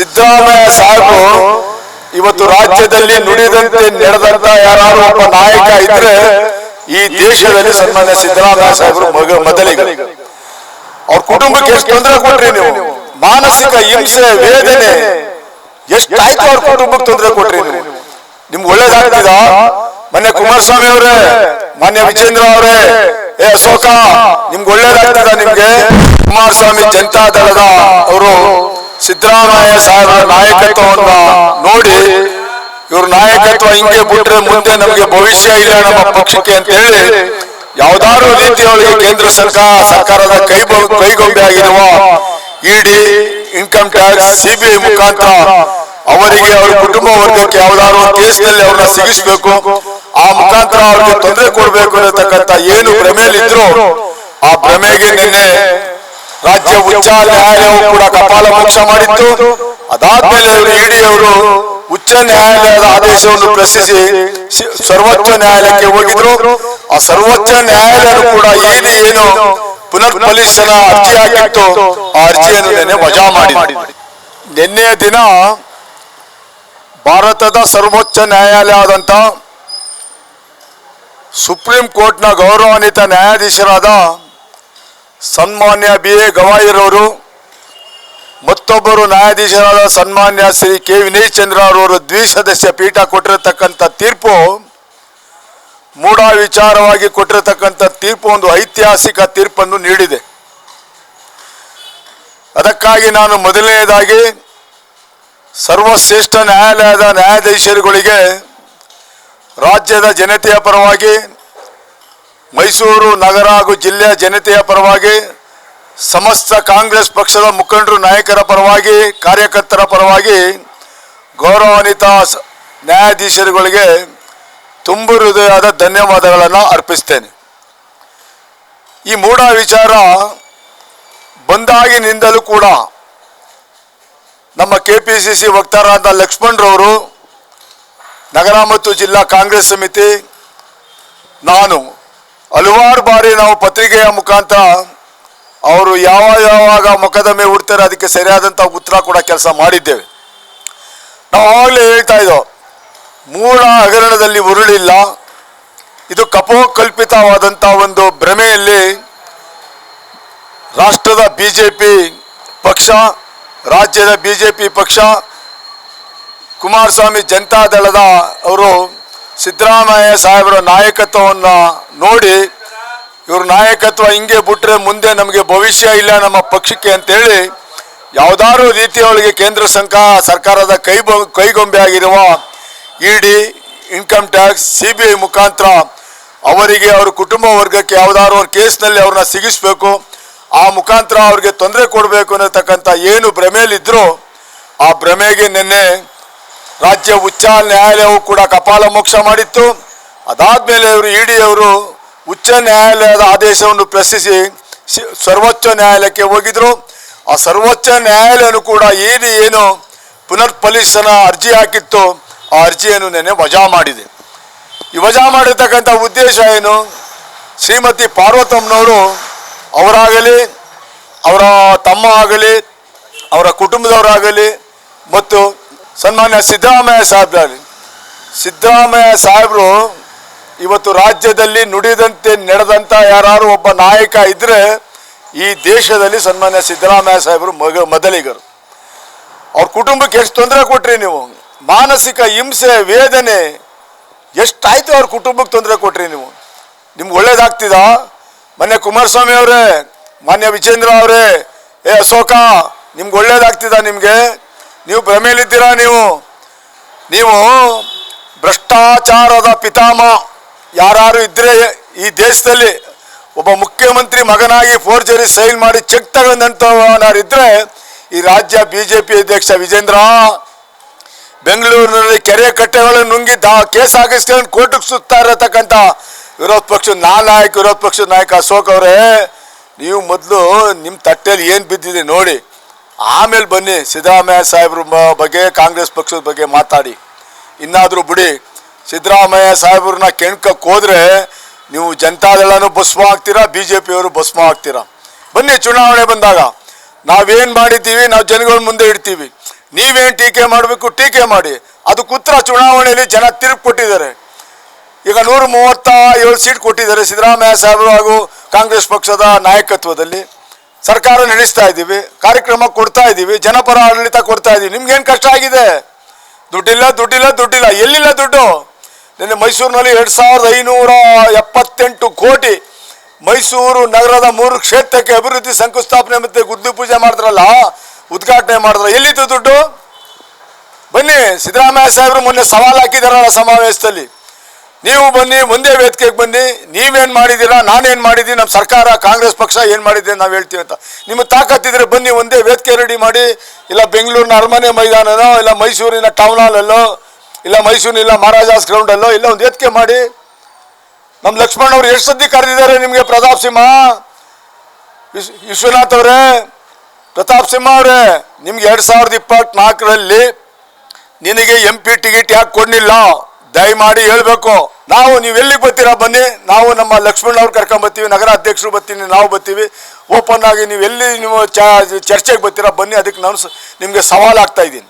ಸಿದ್ದರಾಮಯ್ಯ ಸಾಹೇಬರು, ಇವತ್ತು ರಾಜ್ಯದಲ್ಲಿ ನುಡಿದಂತೆ ನಡೆದಂತ ಯಾರು ಒಬ್ಬ ನಾಯಕ ಇದ್ರೆ ಈ ದೇಶದಲ್ಲಿ ಸನ್ಮಾನ್ಯ ಸಿದ್ದರಾಮಯ್ಯ ಸಾಹೇಬರು ಮಗ ಮೊದಲಿಗೆ. ಅವ್ರ ಕುಟುಂಬಕ್ಕೆ ಎಷ್ಟು ತೊಂದರೆ ಕೊಟ್ರಿ ನೀವು? ಮಾನಸಿಕ ಹಿಂಸೆ, ವೇದನೆ, ಎಷ್ಟಾಯ್ತು ಅವ್ರ ಕುಟುಂಬಕ್ಕೆ ತೊಂದರೆ ಕೊಟ್ರಿ ನೀವು? ನಿಮ್ಗೆ ಒಳ್ಳೇದಾಗ್ತಿದ ಮೊನ್ನೆ ಕುಮಾರಸ್ವಾಮಿ ಅವರೇ, ಮಾನ್ಯ ವಿಜೇಂದ್ರ ಅವರೇ, ಏ ಅಶೋಕ, ನಿಮ್ಗೆ ಒಳ್ಳೇದಾಗ್ತದ ನಿಮ್ಗೆ? ಕುಮಾರಸ್ವಾಮಿ ಜನತಾ ದಳದ ಅವರು ಸಿದ್ದರಾಮಯ್ಯ ಸಾಹೇಬರ ನಾಯಕತ್ವವನ್ನ ನೋಡಿ, ಇವ್ರ ನಾಯಕತ್ವ ಹಿಂಗೆ ಬಿಟ್ರೆ ಮುಂದೆ ನಮಗೆ ಭವಿಷ್ಯ ಇಲ್ಲ ನಮ್ಮ ಪಕ್ಷಕ್ಕೆ ಅಂತ ಹೇಳಿ ಯಾವ್ದಾದ್ರು ರೀತಿಯೊಳಗೆ ಕೇಂದ್ರ ಸರ್ಕಾರ, ಸರ್ಕಾರದ ಕೈ ಕೈಗೊಂಬೆ ಆಗಿರುವ ಇಡಿ ಇನ್ಕಮ್ ಟ್ಯಾಕ್ಸ್ ಸಿಬಿಐ ಮುಖಾಂತರ ಅವರಿಗೆ ಅವರ ಕುಟುಂಬ ವರ್ಗಕ್ಕೆ ಯಾವ್ದಾದ್ರು ಕೇಸ್ನಲ್ಲಿ ಅವ್ರನ್ನ ಸಿಗಿಸ್ಬೇಕು. ಆ ಮುಖಾಂತರ ಅವ್ರಿಗೆ ತೊಂದರೆ ಕೊಡ್ಬೇಕು ಅನ್ನತಕ್ಕಂತ ಏನು ಭ್ರಮೆಯಲ್ಲಿದ್ರು ಆ ಭ್ರಮೆಗೆ ನಿನ್ನೆ ರಾಜ್ಯ ಉಚ್ಚ ನ್ಯಾಯಾಲಯವು ಕೂಡ ಕಪಾಲ ಮೋಕ್ಷ ಮಾಡಿತ್ತು ಅದಾದ್ಮೇಲೆ ಅವರು ಇಡಿ ಅವರು ಉಚ್ಚ ನ್ಯಾಯಾಲಯದ ಆದೇಶವನ್ನು ಪ್ರಶ್ನಿಸಿ ಸರ್ವೋಚ್ಚ ನ್ಯಾಯಾಲಯಕ್ಕೆ ಹೋಗಿದ್ರು. ಆ ಸರ್ವೋಚ್ಚ ನ್ಯಾಯಾಲಯ ಕೂಡ ಇಡಿ ಏನು ಪುನರ್ ಪರಿಶೀಲನಾ ಅರ್ಜಿ ಹಾಕಿತ್ತು ಆ ಅರ್ಜಿಯನ್ನು ನಿನ್ನೆ ವಜಾ ಮಾಡಿ ನಿನ್ನೆಯ ದಿನ ಭಾರತದ ಸರ್ವೋಚ್ಚ ನ್ಯಾಯಾಲಯ ಆದಂತ ಸುಪ್ರೀಂ ಕೋರ್ಟ್ನ ಗೌರವಾನ್ವಿತ ನ್ಯಾಯಾಧೀಶರಾದ ಸನ್ಮಾನ್ಯ ಬಿ ಎ ಗವಾಯಿರವರು, ಮತ್ತೊಬ್ಬರು ನ್ಯಾಯಾಧೀಶರಾದ ಸನ್ಮಾನ್ಯ ಶ್ರೀ ಕೆ ವಿನಯ್ ಚಂದ್ರ ಅವರವರು ದ್ವಿಸದಸ್ಯ ಪೀಠ ಕೊಟ್ಟಿರತಕ್ಕಂಥ ತೀರ್ಪು, ಮೂಢ ವಿಚಾರವಾಗಿ ಕೊಟ್ಟಿರತಕ್ಕಂಥ ತೀರ್ಪು ಒಂದು ಐತಿಹಾಸಿಕ ತೀರ್ಪನ್ನು ನೀಡಿದೆ. ಅದಕ್ಕಾಗಿ ನಾನು ಮೊದಲನೆಯದಾಗಿ ಸರ್ವಶ್ರೇಷ್ಠ ನ್ಯಾಯಾಲಯದ ನ್ಯಾಯಾಧೀಶರುಗಳಿಗೆ, ರಾಜ್ಯದ ಜನತೆಯ ಪರವಾಗಿ ಮೈಸೂರು ನಗರ ಹಾಗೂ ಜಿಲ್ಲೆಯ ಜನತೆಯ ಪರವಾಗಿ, ಸಮಸ್ತ ಕಾಂಗ್ರೆಸ್ ಪಕ್ಷದ ಮುಖಂಡರು, ನಾಯಕರ ಪರವಾಗಿ, ಕಾರ್ಯಕರ್ತರ ಪರವಾಗಿ ಗೌರವಾನ್ವಿತ ನ್ಯಾಯಾಧೀಶರುಗಳಿಗೆ ತುಂಬು ಹೃದಯದ ಧನ್ಯವಾದಗಳನ್ನು ಅರ್ಪಿಸ್ತೇನೆ. ಈ ಮೂಢ ವಿಚಾರ ಬಂದಾಗಿನಿಂದಲೂ ಕೂಡ ನಮ್ಮ ಕೆ ಪಿ ಸಿ ಸಿ ವಕ್ತಾರಾದ ಲಕ್ಷ್ಮಣರವರು ನಗರ ಮತ್ತು ಜಿಲ್ಲಾ ಕಾಂಗ್ರೆಸ್ ಸಮಿತಿ, ನಾನು ಹಲವಾರು ಬಾರಿ ನಾವು ಪತ್ರಿಕೆಯ ಮುಖಾಂತರ ಅವರು ಯಾವ ಯಾವಾಗ ಮೊಕದ್ದಮೆ ಹುಡ್ತಾರೆ, ಅದಕ್ಕೆ ಸರಿಯಾದಂಥ ಉತ್ತರ ಕೂಡ ಕೆಲಸ ಮಾಡಿದ್ದೇವೆ. ನಾವು ಆವಾಗಲೇ ಹೇಳ್ತಾ ಇದ್ದೋ ಮೂಲ ಹಗರಣದಲ್ಲಿ ಉರುಳಿಲ್ಲ. ಇದು ಕಪೋಕಲ್ಪಿತವಾದಂಥ ಒಂದು ಭ್ರಮೆಯಲ್ಲಿ ರಾಷ್ಟ್ರದ ಬಿ ಜೆ ಪಿ ಪಕ್ಷ, ರಾಜ್ಯದ ಬಿ ಜೆ ಪಿ ಪಕ್ಷ, ಕುಮಾರಸ್ವಾಮಿ ಜನತಾ ದಳದ ಅವರು ಸಿದ್ದರಾಮಯ್ಯ ಸಾಹೇಬರ ನಾಯಕತ್ವವನ್ನು ನೋಡಿ, ಇವ್ರ ನಾಯಕತ್ವ ಹಿಂಗೆ ಬಿಟ್ರೆ ಮುಂದೆ ನಮಗೆ ಭವಿಷ್ಯ ಇಲ್ಲ ನಮ್ಮ ಪಕ್ಷಕ್ಕೆ ಅಂತೇಳಿ ಯಾವ್ದಾರು ರೀತಿಯೊಳಗೆ ಕೇಂದ್ರ ಸಂಕ, ಸರ್ಕಾರದ ಕೈ ಕೈಗೊಂಬೆ ಆಗಿರುವ ED income tax C B I ಮುಖಾಂತರ ಅವರಿಗೆ, ಅವರ ಕುಟುಂಬ ವರ್ಗಕ್ಕೆ ಯಾವ್ದಾದ್ರು ಅವ್ರ ಕೇಸ್ನಲ್ಲಿ ಅವ್ರನ್ನ ಸಿಗಿಸ್ಬೇಕು, ಆ ಮುಖಾಂತರ ಅವ್ರಿಗೆ ತೊಂದರೆ ಕೊಡಬೇಕು ಅನ್ನತಕ್ಕಂಥ ಏನು ಭ್ರಮೆಯಲ್ಲಿದ್ದರೂ ಆ ಭ್ರಮೆಗೆ ನಿನ್ನೆ ರಾಜ್ಯ ಉಚ್ಚ ನ್ಯಾಯಾಲಯವು ಕೂಡ ಕಪಾಲ ಮೋಕ್ಷ ಮಾಡಿತ್ತು. ಅದಾದ್ಮೇಲೆ ಅವರು ಇಡಿ ಅವರು ಉಚ್ಚ ನ್ಯಾಯಾಲಯದ ಆದೇಶವನ್ನು ಪ್ರಶ್ನಿಸಿ ಸರ್ವೋಚ್ಚ ನ್ಯಾಯಾಲಯಕ್ಕೆ ಹೋಗಿದ್ರು. ಆ ಸರ್ವೋಚ್ಚ ನ್ಯಾಯಾಲಯನು ಕೂಡ ಏನು ಏನು ಪುನರ್ ಪರಿಶೀಲನಾ ಅರ್ಜಿ ಹಾಕಿತ್ತು. ಆ ಅರ್ಜಿಯನ್ನು ನೆನೆ ವಜಾ ಮಾಡಿದೆ. ಈ ವಜಾ ಮಾಡಿರ್ತಕ್ಕಂಥ ಉದ್ದೇಶ ಏನು? ಶ್ರೀಮತಿ ಪಾರ್ವತಮ್ಮನವರು ಅವರಾಗಲಿ, ಅವರ ತಮ್ಮ ಆಗಲಿ, ಅವರ ಕುಟುಂಬದವರಾಗಲಿ ಮತ್ತು ಸನ್ಮಾನ್ಯ ಸಿದ್ದರಾಮಯ್ಯ ಸಾಹೇಬ್ರಲ್ಲಿ ಸಿದ್ದರಾಮಯ್ಯ ಸಾಹೇಬರು ಇವತ್ತು ರಾಜ್ಯದಲ್ಲಿ ನುಡಿದಂತೆ ನಡೆದಂತ ಯಾರು ಒಬ್ಬ ನಾಯಕ ಇದ್ರೆ ಈ ದೇಶದಲ್ಲಿ ಸನ್ಮಾನ್ಯ ಸಿದ್ದರಾಮಯ್ಯ ಸಾಹೇಬರು ಮಗ ಮೊದಲಿಗರು. ಅವ್ರ ಕುಟುಂಬಕ್ಕೆ ಎಷ್ಟು ತೊಂದರೆ ಕೊಟ್ರಿ ನೀವು? ಮಾನಸಿಕ ಹಿಂಸೆ, ವೇದನೆ, ಎಷ್ಟಾಯ್ತು ಅವ್ರ ಕುಟುಂಬಕ್ಕೆ ತೊಂದರೆ ಕೊಟ್ರಿ ನೀವು? ನಿಮ್ಗೆ ಒಳ್ಳೇದಾಗ್ತಿದ? ಮೊನ್ನೆ ಕುಮಾರಸ್ವಾಮಿ ಅವರೇ, ಮಾನ್ಯ ವಿಜೇಂದ್ರ ಅವರೇ, ಏ ಅಶೋಕ, ನಿಮ್ಗೆ ಒಳ್ಳೇದಾಗ್ತಿದ ನಿಮಗೆ? ನೀವು ಭ್ರಮೆಯಲ್ಲಿದ್ದೀರಾ ನೀವು? ನೀವು ಭ್ರಷ್ಟಾಚಾರದ ಪಿತಾಮ ಯಾರು ಇದ್ರೆ ಈ ದೇಶದಲ್ಲಿ ಒಬ್ಬ ಮುಖ್ಯಮಂತ್ರಿ ಮಗನಾಗಿ ಫೋರ್ಜರಿ ಸೈನ್ ಮಾಡಿ ಚೆಕ್ ತಗೊಂಡಂತವನಾರಿದ್ರೆ ಈ ರಾಜ್ಯ ಬಿಜೆಪಿ ಅಧ್ಯಕ್ಷ ವಿಜೇಂದ್ರ ಬೆಂಗಳೂರಿನಲ್ಲಿ ಕೆರೆ ಕಟ್ಟೆಗಳನ್ನು ನುಂಗಿ ಕೇಸ್ ಹಾಕಿಸ್ಕೊಂಡು ಕೋರ್ಟಿಗೆ ಸುತ್ತಾ ಇರತಕ್ಕಂಥ ವಿರೋಧ ಪಕ್ಷದ ನಾಯಕ, ವಿರೋಧ ಪಕ್ಷದ ನಾಯಕ ಅಶೋಕ್ ಅವರೇ, ನೀವು ಮೊದಲು ನಿಮ್ಮ ತಟ್ಟೆಯಲ್ಲಿ ಏನು ಬಿದ್ದಿದೆ ನೋಡಿ. ಆಮೇಲೆ ಬನ್ನಿ ಸಿದ್ದರಾಮಯ್ಯ ಸಾಹೇಬ್ರ ಬಗ್ಗೆ, ಕಾಂಗ್ರೆಸ್ ಪಕ್ಷದ ಬಗ್ಗೆ ಮಾತಾಡಿ. ಇನ್ನಾದರೂ ಬಿಡಿ, ಸಿದ್ದರಾಮಯ್ಯ ಸಾಹೇಬ್ರನ್ನ ಕೆಣ್ಕಕ್ಕೆ ಹೋದರೆ ನೀವು ಜನತಾದಳನು ಭಸ್ಮ ಆಗ್ತೀರಾ ಬಿ ಜೆ ಪಿಯವರು ಭಸ್ಮ ಆಗ್ತೀರಾ? ಬನ್ನಿ ಚುನಾವಣೆ ಬಂದಾಗ. ನಾವೇನು ಮಾಡಿದ್ದೀವಿ, ನಾವು ಜನಗಳ ಮುಂದೆ ಇಡ್ತೀವಿ. ನೀವೇನು ಟೀಕೆ ಮಾಡಬೇಕು, ಟೀಕೆ ಮಾಡಿ. ಅದಕ್ಕೆ ಉತ್ತರ ಚುನಾವಣೆಯಲ್ಲಿ ಜನ ತಿರುಗಿ ಕೊಟ್ಟಿದ್ದಾರೆ. ಈಗ ನೂರ ಮೂವತ್ತ ಏಳು ಸೀಟ್ ಕೊಟ್ಟಿದ್ದಾರೆ ಸಿದ್ದರಾಮಯ್ಯ ಸಾಹೇಬರು ಹಾಗೂ ಕಾಂಗ್ರೆಸ್ ಪಕ್ಷದ ನಾಯಕತ್ವದಲ್ಲಿ. ಸರ್ಕಾರ ನಡೆಸ್ತಾ ಇದ್ದೀವಿ, ಕಾರ್ಯಕ್ರಮ ಕೊಡ್ತಾ ಇದ್ದೀವಿ, ಜನಪರ ಆಡಳಿತ ಕೊಡ್ತಾ ಇದ್ದೀವಿ. ನಿಮ್ಗೇನು ಕಷ್ಟ ಆಗಿದೆ? ದುಡ್ಡಿಲ್ಲ ದುಡ್ಡಿಲ್ಲ ದುಡ್ಡಿಲ್ಲ. ಎಲ್ಲಿಲ್ಲ ದುಡ್ಡು? ನಿನ್ನೆ ಮೈಸೂರಿನಲ್ಲಿ ಎರಡು ಸಾವಿರದ ಐನೂರ ಎಪ್ಪತ್ತೆಂಟು ಕೋಟಿ ಮೈಸೂರು ನಗರದ ಮೂರು ಕ್ಷೇತ್ರಕ್ಕೆ ಅಭಿವೃದ್ಧಿ ಶಂಕುಸ್ಥಾಪನೆ ಮತ್ತು ಗುದ್ದು ಪೂಜೆ ಮಾಡಿದ್ರಲ್ಲ ಉದ್ಘಾಟನೆ ಮಾಡಿದ್ರ ಎಲ್ಲಿತ್ತು ದುಡ್ಡು? ಬನ್ನಿ, ಸಿದ್ದರಾಮಯ್ಯ ಸಾಹೇಬರು ಮೊನ್ನೆ ಸವಾಲು ಹಾಕಿದಾರಲ್ಲ ಸಮಾವೇಶದಲ್ಲಿ. ನೀವು ಬನ್ನಿ, ಮುಂದೆ ವೇದಿಕೆಗೆ ಬನ್ನಿ. ನೀವೇನು ಮಾಡಿದ್ದೀರಾ? ನಾನೇನು ಮಾಡಿದ್ದೀನಿ? ನಮ್ಮ ಸರ್ಕಾರ, ಕಾಂಗ್ರೆಸ್ ಪಕ್ಷ ಏನು ಮಾಡಿದೆ ನಾವು ಹೇಳ್ತೀವಿ ಅಂತ. ನಿಮಗೆ ತಾಕತ್ತಿದ್ರೆ ಬನ್ನಿ, ಒಂದೇ ವೇದಿಕೆ ರೆಡಿ ಮಾಡಿ. ಇಲ್ಲ ಬೆಂಗಳೂರಿನ ಅರಮನೆ ಮೈದಾನನೋ, ಇಲ್ಲ ಮೈಸೂರಿನ ಟೌನ್ ಹಾಲಲ್ಲೋ ಇಲ್ಲ ಮೈಸೂರಿನ, ಇಲ್ಲ ಮಹಾರಾಜಾಸ್ ಗ್ರೌಂಡಲ್ಲೋ ಇಲ್ಲ ಒಂದು ವೇದಿಕೆ ಮಾಡಿ. ನಮ್ಮ ಲಕ್ಷ್ಮಣ್ ಅವ್ರು ಎಷ್ಟು ಸದ್ದಿ ಕರೆದಿದ್ದಾರೆ ನಿಮಗೆ ಪ್ರತಾಪ್ ಸಿಂಹ? ವಿಶ್ ವಿಶ್ವನಾಥ್ ಅವರೇ, ಪ್ರತಾಪ್ ಸಿಂಹ ಅವರೇ, ನಿಮ್ಗೆ ಎರಡು ಸಾವಿರದ ಇಪ್ಪತ್ನಾಲ್ಕರಲ್ಲಿ ನಿನಗೆ ಎಂ ಪಿ ಟಿಕೆಟ್ ಯಾಕೆ ಕೊಡಲಿಲ್ಲ? ದಯಮಾಡಿ ಹೇಳಬೇಕು. ನಾವು ನೀವು ಎಲ್ಲಿಗೆ ಬರ್ತೀರಾ ಬನ್ನಿ. ನಾವು ನಮ್ಮ ಲಕ್ಷ್ಮಣ್ ಅವ್ರು ಕರ್ಕೊಂಡು ಬರ್ತೀವಿ, ನಗರ ಅಧ್ಯಕ್ಷರು ಬರ್ತೀನಿ, ನಾವು ಬರ್ತೀವಿ. ಓಪನ್ ಆಗಿ ನೀವು ಎಲ್ಲಿ ನೀವು ಚರ್ಚೆಗೆ ಬರ್ತೀರಾ ಬನ್ನಿ. ಅದಕ್ಕೆ ನಾನು ನಿಮಗೆ ಸವಾಲು ಆಗ್ತಾ ಇದ್ದೀನಿ.